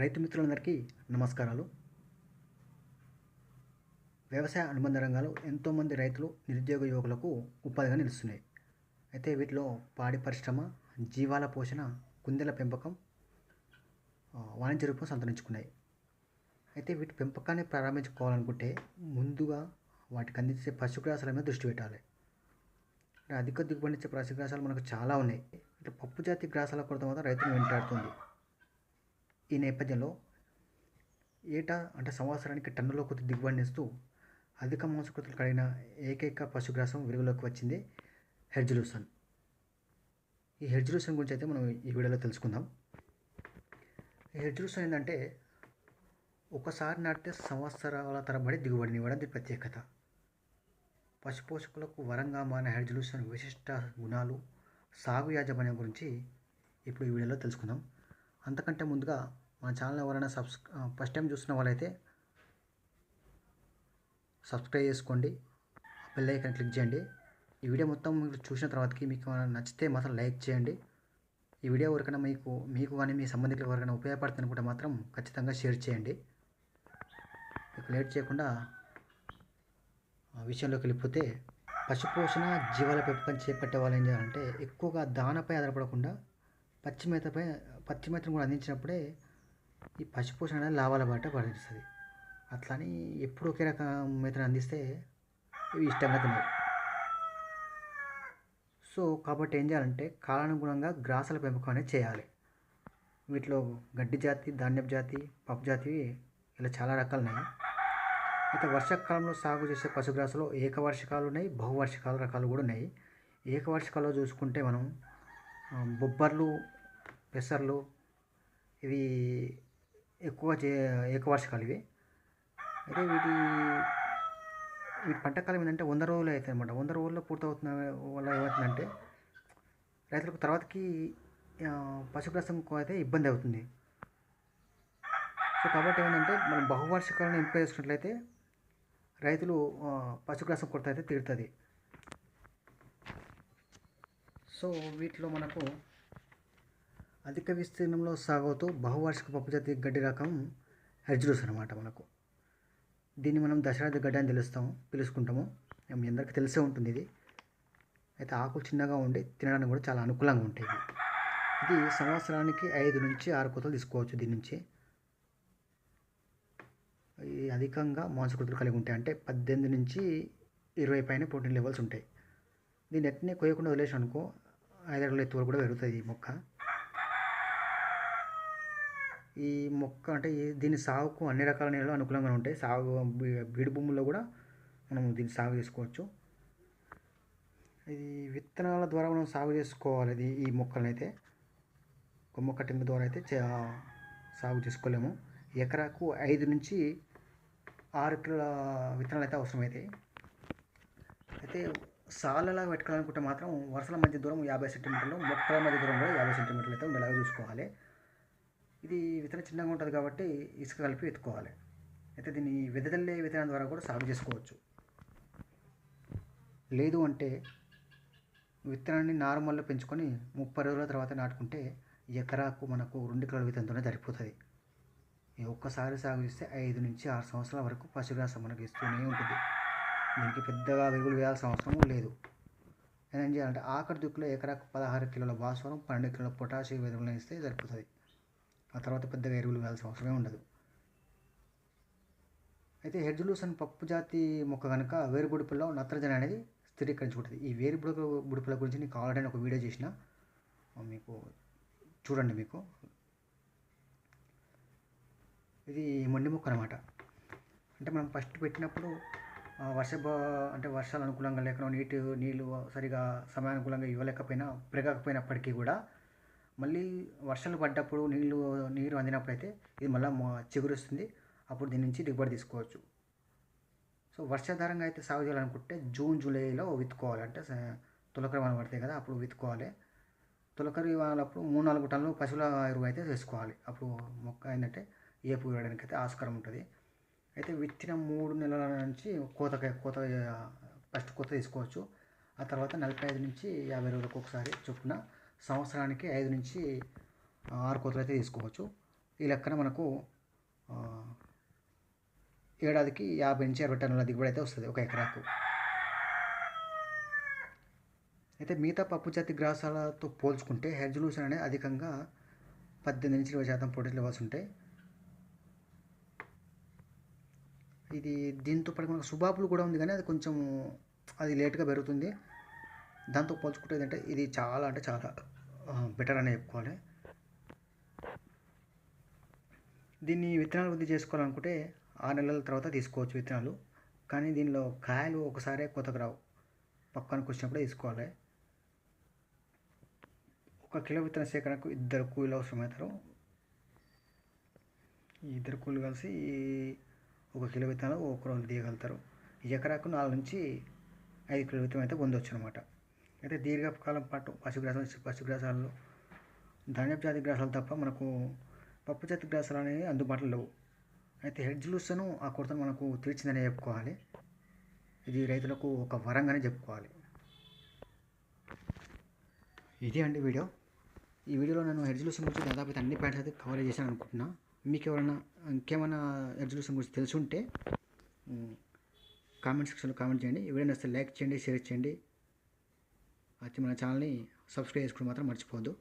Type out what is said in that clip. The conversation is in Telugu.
రైతు మిత్రులందరికీ నమస్కారాలు. వ్యవసాయ అనుబంధ రంగాలు ఎంతోమంది రైతులు నిరుద్యోగ యువకులకు ఉపాధిగా నిలుస్తున్నాయి. అయితే వీటిలో పాడి పరిశ్రమ జీవాల పోషణ కుందేల పెంపకం వాణిజ్య రూపం సంతరించుకున్నాయి. అయితే వీటి పెంపకాన్ని ప్రారంభించుకోవాలనుకుంటే ముందుగా వాటికి అందించే పశుగ్రాసాల మీద దృష్టి పెట్టాలి. అధిక దిగుబడినిచ్చే పశుగ్రాసాలు మనకు చాలా ఉన్నాయి. ఇట్లా పప్పు జాతి గ్రాసాల కొరత మాత్రం రైతును వెంటాడుతుంది. ఈ నేపథ్యంలో ఏటా అంటే సంవత్సరానికి టన్నుల కొద్ది దిగుబడినిస్తూ అధిక మాంసకృతులు కలిగిన ఏకైక పశుగ్రాసం వెలుగులోకి వచ్చింది హెర్జులూసన్. ఈ హెర్జులూసన్ గురించి అయితే మనం ఈ వీడియోలో తెలుసుకుందాం. ఈ హెర్జులూసన్ ఏంటంటే ఒకసారి నాటితే సంవత్సరాల తరబడి దిగుబడిని ఇవ్వడం దీని ప్రత్యేకత. పశుపోషకులకు వరంగా మారిన హెర్జులూసన్ విశిష్ట గుణాలు సాగు యాజమాన్యం గురించి ఇప్పుడు ఈ వీడియోలో తెలుసుకుందాం. అంతకంటే ముందుగా మా ఛానల్ ఎవరైనా సబ్స్ ఫస్ట్ టైం చూసిన వాళ్ళైతే సబ్స్క్రైబ్ చేసుకోండి బెల్ ఐకాన్ క్లిక్ చేయండి. ఈ వీడియో మొత్తం మీరు చూసిన తర్వాతకి మీకు ఏమైనా నచ్చితే మాత్రం లైక్ చేయండి. ఈ వీడియో ఎవరికైనా మీకు మీకు కానీ మీ సంబంధికులు ఎవరికైనా ఉపయోగపడుతుంది అనుకుంటే మాత్రం ఖచ్చితంగా షేర్ చేయండి. మీకు లేట్ చేయకుండా విషయంలోకి వెళ్ళిపోతే పశుపోషణ జీవాల పెంపకం చేపట్టే వాళ్ళు ఏం చేయాలంటే ఎక్కువగా దానపై ఆధారపడకుండా పచ్చి మేతపై పచ్చి మేతను కూడా అందించినప్పుడే ఈ పశుపోషణ అనేది లాభాల బాట పడుతుంది అట్లని ఎప్పుడు ఒకే రకం మేతను అందిస్తే ఇవి ఇష్టంగా తినవు సో కాబట్టి ఏం చేయాలంటే కాలానుగుణంగా గ్రాసాల పెంపకం అనేది చేయాలి. వీటిలో గడ్డి జాతి ధాన్యపు జాతి పప్పు జాతి ఇలా చాలా రకాలు ఉన్నాయి అయితే వర్షాకాలంలో సాగు చేసే పశుగ్రాసలో ఏకవార్షికాలు ఉన్నాయి బహువార్షికాల రకాలు కూడా ఉన్నాయి. ఏకవార్షికాల్లో చూసుకుంటే మనం బొబ్బర్లు పెసర్లు ఇవి ఎక్కువ చే ఏకవార్షికాలు ఇవి అయితే వీటి వీటి పంటకాలం ఏంటంటే వంద రోజులు అవుతాయి అనమాట వంద రోజుల్లో పూర్తవుతున్న వల్ల ఏమవుతుందంటే రైతులకు తర్వాతకి పశుగ్రస్తం పశుగ్రాసం అయితే ఇబ్బంది అవుతుంది. సో కాబట్టి ఏంటంటే మనం బహువార్షికాలను ఎంపిక చేసుకున్నట్లయితే రైతులు పశుగ్రాసం కొరత అయితే తీరుతుంది. సో వీటిలో మనకు అధిక విస్తీర్ణంలో సాగుతూ బహువార్షిక పప్పుజాతి గడ్డి రకం హెర్జులూస్ అనమాట మనకు. దీన్ని మనం దశరథ గడ్డి అని తెలుస్తాము పిలుచుకుంటాము మీ అందరికీ తెలిసే ఉంటుంది ఇది. అయితే ఆకులు చిన్నగా ఉండి తినడానికి కూడా చాలా అనుకూలంగా ఉంటాయి ఇది సంవత్సరానికి ఐదు నుంచి ఆరు కోతలు తీసుకోవచ్చు దీని నుంచి. ఈ అధికంగా మాంసకృతులు కలిగి ఉంటాయి. అంటే పద్దెనిమిది నుంచి ఇరవై పైన ప్రోటీన్ లెవెల్స్ ఉంటాయి. దీన్ని ఎట్నే కొయ్యకుండా వదిలేసి అనుకో ఐదు అడుగుల ఎత్తు వరకు కూడా పెరుగుతుంది ఈ మొక్క. ఈ మొక్క అంటే ఈ- దీని సాగుకు అన్ని రకాల నేలలు అనుకూలంగా ఉంటాయి. సాగు బీడు భూముల్లో కూడా మనం దీన్ని సాగు చేసుకోవచ్చు. ఇది విత్తనాల ద్వారా మనం సాగు చేసుకోవాలి. ఇది ఈ మొక్కలను అయితే కొమ్మ కటింగ్ ద్వారా అయితే చే- సాగు చేసుకోలేము. ఎకరాకు ఐదు నుంచి ఆరు కిలోల విత్తనాలు అయితే అవసరమవుతాయి అయితే సాలలా పెట్టుకోవాలనుకుంటే మాత్రం వరుసల మధ్య దూరం యాభై సెంటీమీటర్లు మొక్కల మధ్య దూరం కూడా యాభై సెంటీమీటర్లు అయితే ఉండేలాగా చూసుకోవాలి. ఇది విత్తనం చిన్నగా ఉంటుంది కాబట్టి ఇసుక కలిపి ఎత్తుకోవాలి. అయితే దీన్ని వెదజల్లే విత్తనం ద్వారా కూడా సాగు చేసుకోవచ్చు. లేదు అంటే విత్తనాన్ని నార్మల్లో పెంచుకొని ముప్పై రోజుల తర్వాత నాటుకుంటే ఎకరాకు మనకు రెండు కిలోల విత్తనంతోనే సరిపోతుంది. ఈ ఒక్కసారి సాగు చేస్తే ఐదు నుంచి ఆరు సంవత్సరాల వరకు పశుగ్రాసం మనకి ఇస్తూనే ఉంటుంది. దీనికి పెద్దగా వెలుగులు వేయాల్సిన అవసరం లేదు. ఏం చేయాలంటే ఆఖరి దుక్కులో ఎకరాకు పదహారు కిలోల భాస్వరం పన్నెండు కిలోల పొటాషియం ఎరువులను ఇస్తే సరిపోతుంది. ఆ తర్వాత పెద్దగా ఎరువులు వేయాల్సిన అవసరమే ఉండదు. అయితే హెడ్జులూసన్ పప్పు జాతి మొక్క కనుక వేరు బుడిపుల్లో నత్రజని అనేది స్థిరీకరించుకుంటుంది. ఈ వేరు బుడక బుడిపుల గురించి నేను ఆల్రెడీ ఒక వీడియో చేసిన. మీకు చూడండి మీకు. ఇది మొండి మొక్క అనమాట అంటే మనం ఫస్ట్ పెట్టినప్పుడు వర్ష అంటే వర్షాలు అనుకూలంగా లేకుండా నీటి నీళ్ళు సరిగా సమయానుకూలంగా ఇవ్వలేకపోయినా పెరగకపోయినప్పటికీ కూడా మళ్ళీ వర్షాలు పడ్డప్పుడు నీళ్ళు నీరు అందినప్పుడు అయితే ఇది మళ్ళీ చిగురుస్తుంది. అప్పుడు దీని నుంచి దిగుబడి తీసుకోవచ్చు. సో వర్షాధారంగా అయితే సాగు చేయాలనుకుంటే జూన్ జూలైలో విత్తుకోవాలంటే తులకరి వాన పడతాయి కదా అప్పుడు విత్తుకోవాలి. తులకరి వానలప్పుడు మూడు నాలుగు టన్నులు పశువుల ఎరువు అయితే వేసుకోవాలి. అప్పుడు మొక్క ఏంటంటే ఏపు వేయడానికి అయితే ఆస్కారం ఉంటుంది. అయితే విత్తిన మూడు నెలల నుంచి కోత కోత ఫస్ట్ కోత తీసుకోవచ్చు. ఆ తర్వాత నలభై ఐదు నుంచి యాభై రోజులకు ఒకసారి చొప్పున సంవత్సరానికి ఐదు నుంచి ఆరు కోతలు అయితే తీసుకోవచ్చు. ఈ లెక్కన మనకు ఏడాదికి యాభై నుంచి అరవై టన్నుల దిగుబడి అయితే వస్తుంది ఒక ఎకరాకు. అయితే మిగతా పప్పు జాతి గ్రాసాలతో పోల్చుకుంటే హెర్జులూషన్ అనేది అధికంగా పద్దెనిమిది నుంచి ఇరవై శాతం ప్రోటీన్ లెవెల్స్ ఉంటాయి ఇది దీంతో పాటు మనకు సుబాబులు కూడా ఉంది కానీ అది కొంచెం అది లేట్గా పెరుగుతుంది. దాంతో పోల్చుకుంటే ఏంటంటే ఇది చాలా అంటే చాలా బెటర్ అనే చెప్పుకోవాలి. దీన్ని విత్తనాలు వృద్ధి చేసుకోవాలనుకుంటే ఆరు నెలల తర్వాత తీసుకోవచ్చు విత్తనాలు. కానీ దీనిలో కాయలు ఒకసారే కొత్తగా రావు. పక్కనకు వచ్చినప్పుడే తీసుకోవాలి. ఒక కిలో విత్తన సేకరణకు ఇద్దరు కూలీలు అవసరమవుతారు. ఈ ఇద్దరు కూలీలు కలిసి ఒక కిలో విత్తనాలు ఒక రోజు తీయగలుగుతారు. ఎకరాకు నాలుగు నుంచి ఐదు కిలో విత్తనం అయితే పొందవచ్చు అనమాట అయితే దీర్ఘకాలం పాటు పశుగ్రాసం పశుగ్రాసాలలో ధాన్యపు జాతి గ్రాసాలు తప్ప మనకు పప్పు జాతి గ్రాసాలు అనేవి అందుబాటులో లేవు. అయితే హెడ్జ్ లూసను ఆ కొరతను మనకు తీర్చిందనే చెప్పుకోవాలి. ఇది రైతులకు ఒక వరంగానే చెప్పుకోవాలి. ఇదే అండి వీడియో. ఈ వీడియోలో నేను హెడ్జ్ లూసన్ గురించి దాదాపు అయితే అన్ని పాయింట్స్ అయితే కవర్ చేశాను అనుకుంటున్నా. మీకు ఎవరైనా ఇంకేమైనా హెడ్జ్ లూసన్ గురించి తెలిసి ఉంటే కామెంట్ సెక్షన్లో కామెంట్ చేయండి. ఈ వీడియో నచ్చితే లైక్ చేయండి షేర్ చేయండి. వచ్చి మన ఛానల్ని సబ్స్క్రైబ్ చేసుకోవడం మాత్రం మర్చిపోవద్దు.